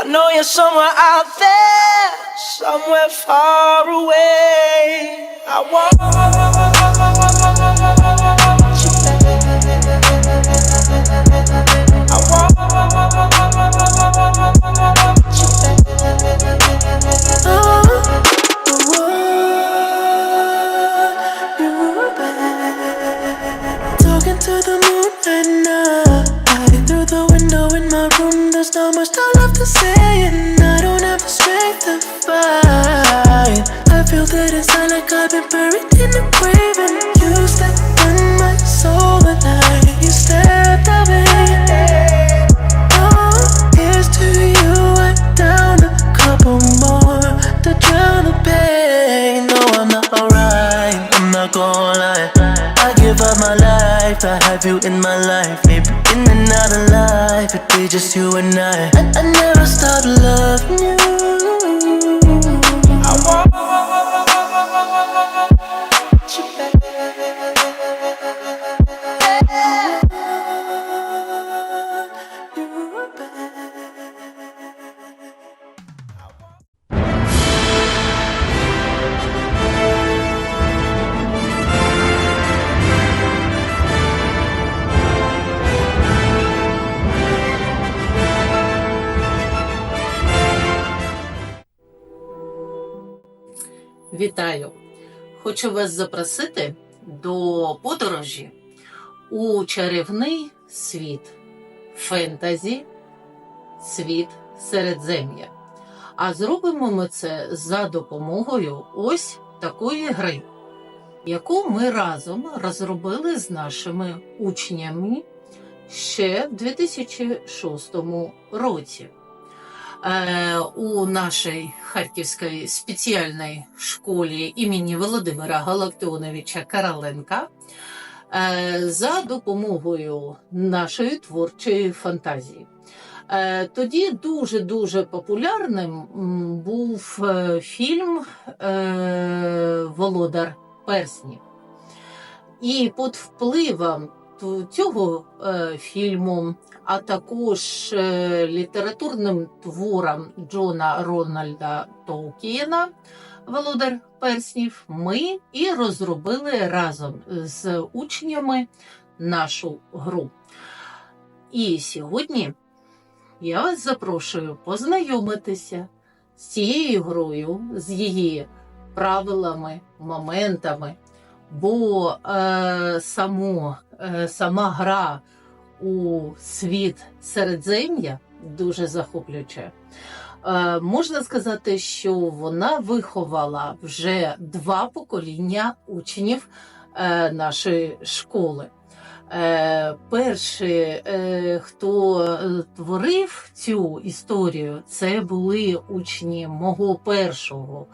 I know you're somewhere out there, somewhere far away. I want to have you in my life. Maybe in another life, it'd be just you and I. I, I never stop loving you. I want Вітаю! Хочу вас запросити до подорожі у чарівний світ фентезі, світ середзем'я. А зробимо ми це за допомогою ось такої гри, яку ми разом розробили з нашими учнями ще в 2006 році. Е, у нашій Харківській спеціальній школі імені Володимира Галактионовича Короленка е, за допомогою нашої творчої фантазії. Е, Тоді дуже-дуже популярним був фільм Володар Перснів. І під впливом цього е, фільму, а також е, літературним твором Джона Рональда Толкієна Володар Перснів, ми і розробили разом з учнями нашу гру. І сьогодні я вас запрошую познайомитися з цією грою, з її правилами, моментами, бо е, само, сама гра у світ середзем'я дуже захоплююча. Е, можна сказати, що вона виховала вже два покоління учнів е, нашої школи. Е, перші, е, хто е, творив цю історію, це були учні мого першого.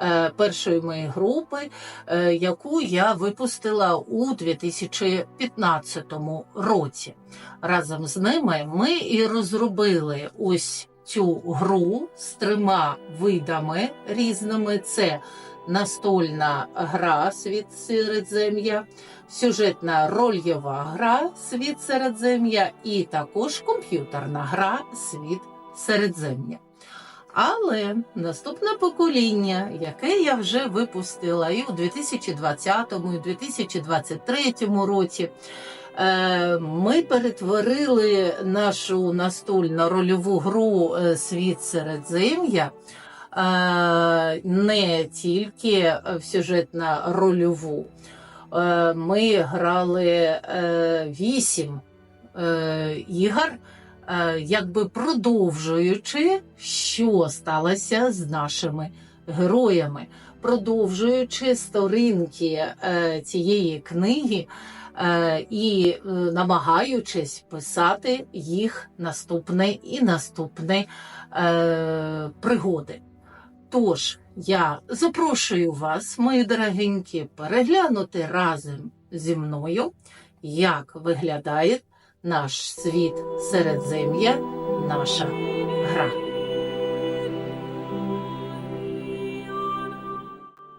Е, Першої моєї групи, е, яку я випустила у 2015 році. Разом з ними ми і розробили ось цю гру з трьома видами різними: це настольна гра Світ Середзем'я, сюжетна рольєва гра Світ Середзем'я і також комп'ютерна гра Світ Середзем'я. Але наступне покоління, яке я вже випустила і у 2020 і 2023 році, е, ми перетворили нашу настольну рольову гру е, Світ Середзем'я е, не тільки в сюжетно рольову. Ми грали вісім ігор, якби продовжуючи, що сталося з нашими героями, продовжуючи сторінки е, цієї книги е, і е, намагаючись писати їх наступне і наступне е, пригоди. Тож я запрошую вас, мої дорогенькі, переглянути разом зі мною, як виглядає наш світ середзем'я, наша гра.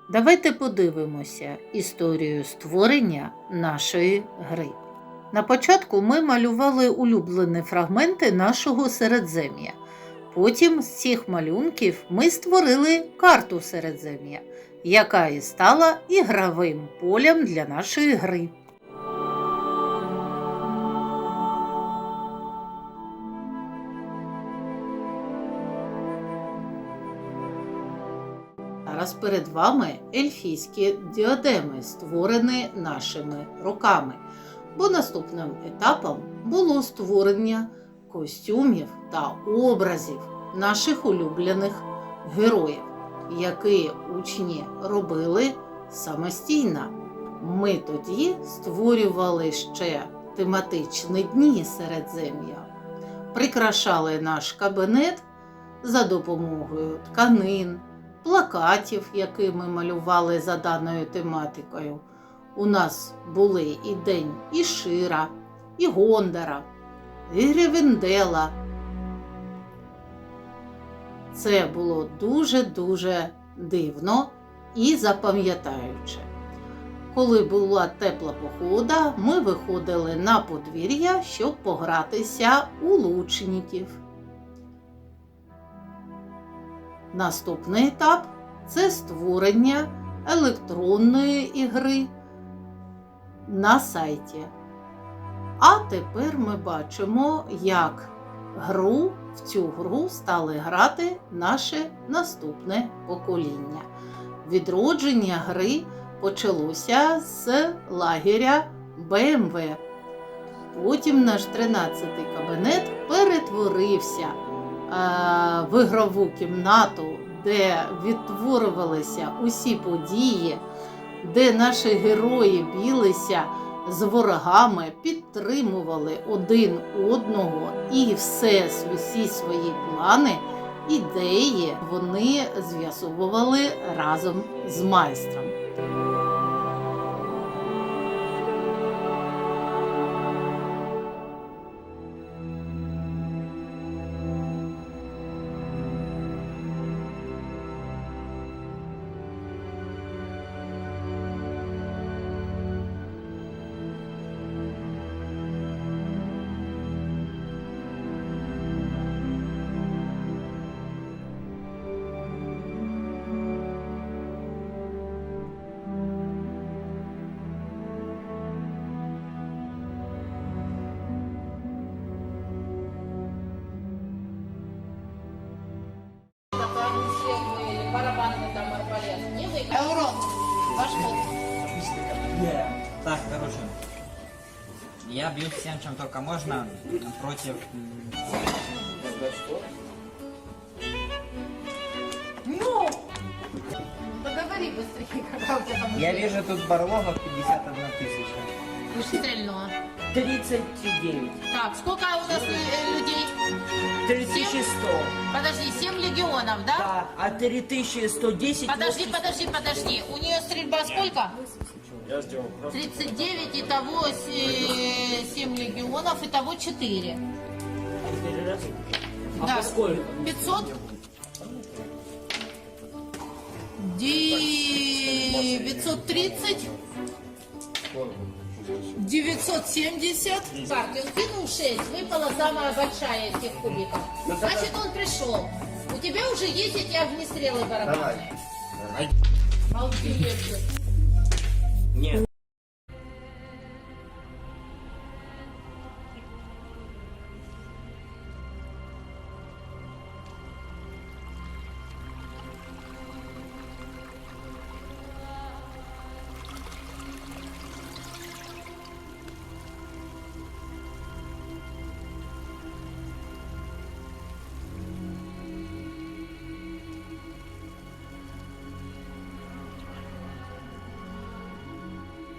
Давайте подивимося історію створення нашої гри. На початку ми малювали улюблені фрагменти нашого середзем'я. Потім з цих малюнків ми створили карту Середзем'я, яка і стала ігровим полем для нашої гри. Зараз перед вами ельфійські діадеми, створені нашими руками. Бо наступним етапом було створення костюмів та образів наших улюблених героїв, які учні робили самостійно. Ми тоді створювали ще тематичні дні Середзем'я, прикрашали наш кабінет за допомогою тканин, плакатів, які ми малювали за даною тематикою. У нас були і День Ішира, і Гондара, і Грівендела. Це було дуже-дуже дивно і запам'ятаюче. Коли була тепла погода, ми виходили на подвір'я, щоб погратися у лучників. Наступний етап це створення електронної ігри на сайті. А тепер ми бачимо, як гру в цю гру стали грати наше наступне покоління. Відродження гри почалося з лагеря БМВ. Потім наш 13-й кабінет перетворився е, в ігрову кімнату, де відтворювалися усі події, де наші герої білися з ворогами, підтримували один одного і все усі свої плани, ідеї вони з'ясовували разом з майстром. Бью всем, чем только можно, против... Ну! Поговори быстрее, когда у тебя там... Я вижу тут барлогов 51 тысяча. Уж стрельнула. 39. Так, сколько у нас э, людей? 3100. Подожди, 7 легионов, да? Да, а 3110... Подожди, подожди, подожди. У нее стрельба сколько? 39, итого 7 легионов, итого 4. А Да. по сколько? 500? 930? 970? Так, он кинул 6, выпала самая большая из тех кубиков. Значит, он пришел. У тебя уже есть эти огнестрелы барабанные? Обалдеть. Нет.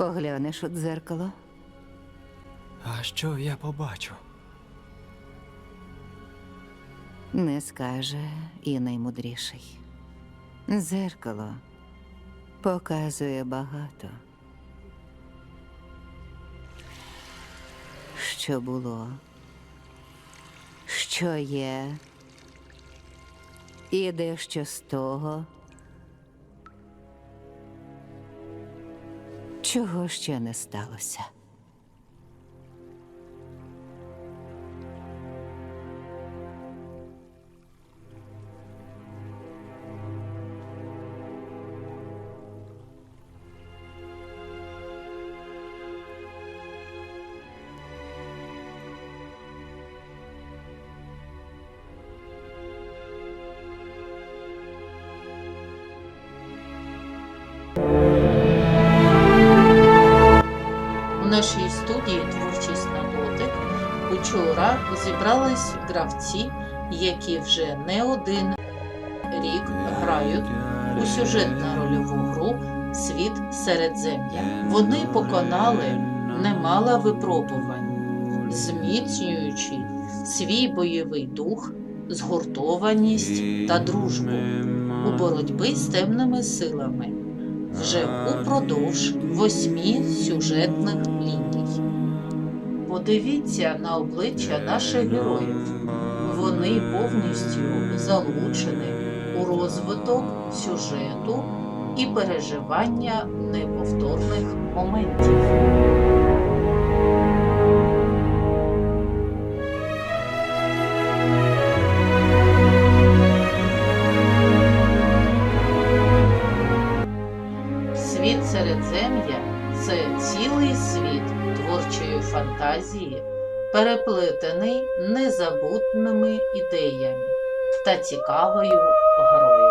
Поглянеш у дзеркало, А що я побачу? не скаже і наймудріший. Дзеркало показує багато. Що було, що є, і дещо з того, чого ще не сталося. Зібрались гравці, які вже не один рік грають у сюжетно-рольову гру Світ Середзем'я. Вони поконали немало випробувань, зміцнюючи свій бойовий дух, згуртованість та дружбу у боротьбі з темними силами вже упродовж восьми сюжетних ліній. Подивіться на обличчя наших героїв. Вони повністю залучені у розвиток сюжету і переживання неповторних моментів. Переплетений незабутними ідеями та цікавою грою.